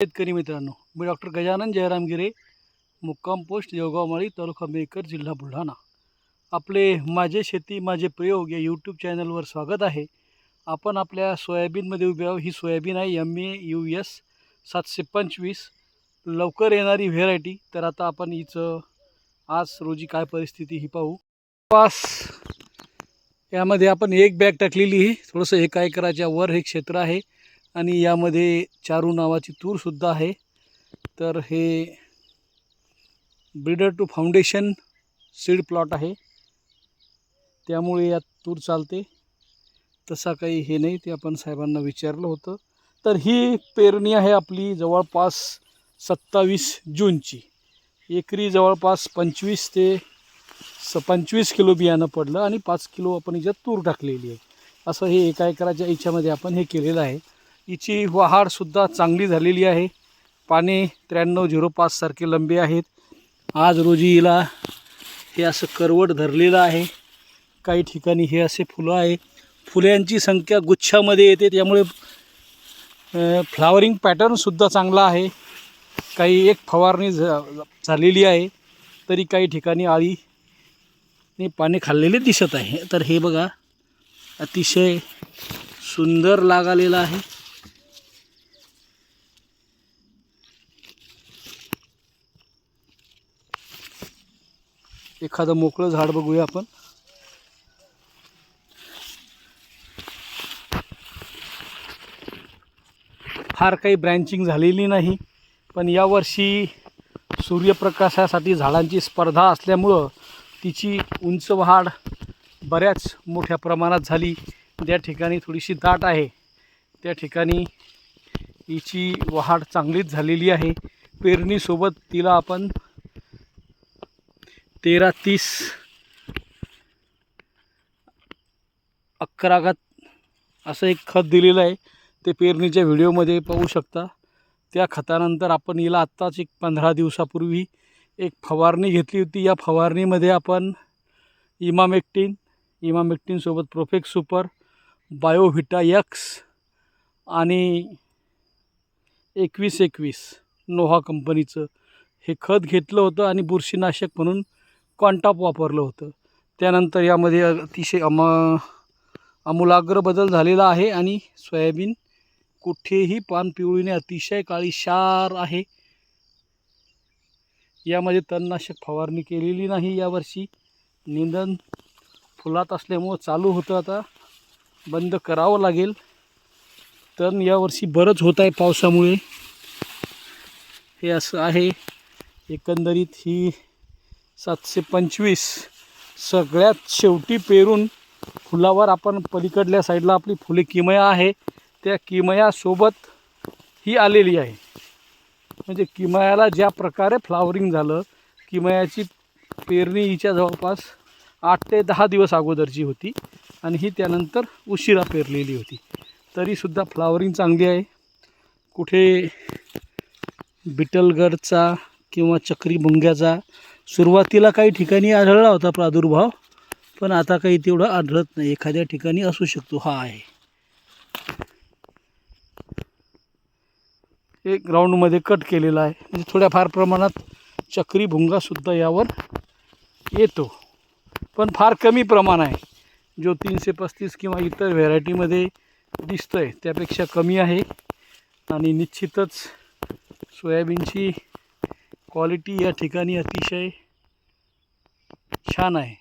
शेतकरी मित्रांनो मी डॉक्टर गजानन जयराम गिरे मुक्काम पोस्ट देवगावमाळी तालुका मेकर जिल्हा बुलढाणा. आपले माझे शेती माझे प्रयोग या यूट्यूब चॅनलवर स्वागत आहे. आपण आपल्या सोयाबीनमध्ये उभे आहोत. ही सोयाबीन आहे एम ए यू एस सातशे पंचवीस. लवकर येणारी व्हेरायटी तर आता आपण हिचं आज रोजी काय परिस्थिती ही पाहू. पास. यामध्ये आपण एक बॅग टाकलेली आहे. थोडंसं एका एकराच्या वर हे क्षेत्र आहे. आणि यामध्ये चारू नावाची तूरसुद्धा आहे. तर हे breeder to foundation seed plot आहे. त्यामुळे यात तूर चालते. तसा काही हे नाही ते आपण साहेबांना विचारलं होतं. तर ही पेरणी आहे आपली जवळपास सत्तावीस जूनची. एकरी जवळपास पंचवीस ते स पंचवीस किलो बियाणं पडलं आणि पाच किलो आपण याच्यात तूर टाकलेली आहे. असं हे एका एकराच्या याच्यामध्ये आपण हे केलेलं आहे. हिची वहाडसुद्धा चांगली झालेली आहे. पाने त्र्याण्णव झिरो पाचसारखे लंबे आहेत. आज रोजी हिला हे असं करवट धरलेलं आहे. काही ठिकाणी हे असे फुलं आहे. फुल्यांची संख्या गुच्छामध्ये येते. त्यामुळे फ्लावरिंग पॅटर्नसुद्धा चांगला आहे. काही एक फवारणी झालेली आहे. तरी काही ठिकाणी आळीने पाने खाल्लेले दिसत आहे. तर हे बघा अतिशय सुंदर लाग आलेला आहे. एखादं मोकळं झाड बघूया आपण. फार काही ब्रँचिंग झालेली नाही पण यावर्षी सूर्यप्रकाशासाठी झाडांची स्पर्धा असल्यामुळं तिची उंच वाढ बऱ्याच मोठ्या प्रमाणात झाली. ज्या ठिकाणी थोडीशी दाट आहे. त्या ठिकाणी हिची वाढ चांगलीच झालेली आहे. पेरणीसोबत तिला आपण तेरा तीस अकरागात असं एक खत दिलेलं आहे. ते पेरणीच्या व्हिडिओमध्ये पाहू शकता. त्या खतानंतर आपण हिला आत्ताच एक पंधरा दिवसापूर्वी एक फवारणी घेतली होती. या फवारणीमध्ये आपण इमामेक्टिन इमामेक्टिनसोबत प्रोफेक्स सुपर बायोव्हिटा यक्स आणि एकवीस एकवीस नोहा कंपनीचं हे खत घेतलं होतं आणि बुरशीनाशक म्हणून कॉन्टॉप वापरलं होतं. त्यानंतर यामध्ये अतिशय अम आमूलाग्र बदल झालेला आहे आणि सोयाबीन कुठेही पान पिवळीने अतिशय काळीशार आहे. यामध्ये तणनाशक फवारणी केलेली नाही यावर्षी. निंदन फुलात असल्यामुळं चालू होतं. आता बंद करावं लागेल. तण यावर्षी बरंच होत आहे पावसामुळे. हे असं आहे. एकंदरीत ही सातशे पंचवीस. सगळ्यात शेवटी पेरून फुलावर आपण पलीकडल्या साईडला आपली फुले किमया आहे. त्या किमयासोबत ही आलेली आहे. म्हणजे किमयाला ज्या प्रकारे फ्लावरिंग झालं किमयाची पेरणी हिच्या जवळपास आठ ते दहा दिवस अगोदरची होती आणि ही त्यानंतर उशिरा पेरलेली होती. तरीसुद्धा फ्लावरिंग चांगली आहे. कुठे बिटलगडचा किंवा चक्री भुंग्याचा सुरुवातीला काही ठिकाणी आढळला होता प्रादुर्भाव पण आता काही तेवढा आढळत नाही. एखाद्या ठिकाणी असू शकतो. हा आहे. एक ग्राउंडमध्ये कट केलेला आहे. म्हणजे थोड्याफार प्रमाणात चक्री भुंगासुद्धा यावर येतो. पण फार कमी प्रमाण आहे. जो तीनशे पस्तीस किंवा इतर व्हेरायटीमध्ये दिसतो आहे त्यापेक्षा कमी आहे. आणि निश्चितच सोयाबीनची क्वालिटी या ठिकाणी अतिशय छान आहे.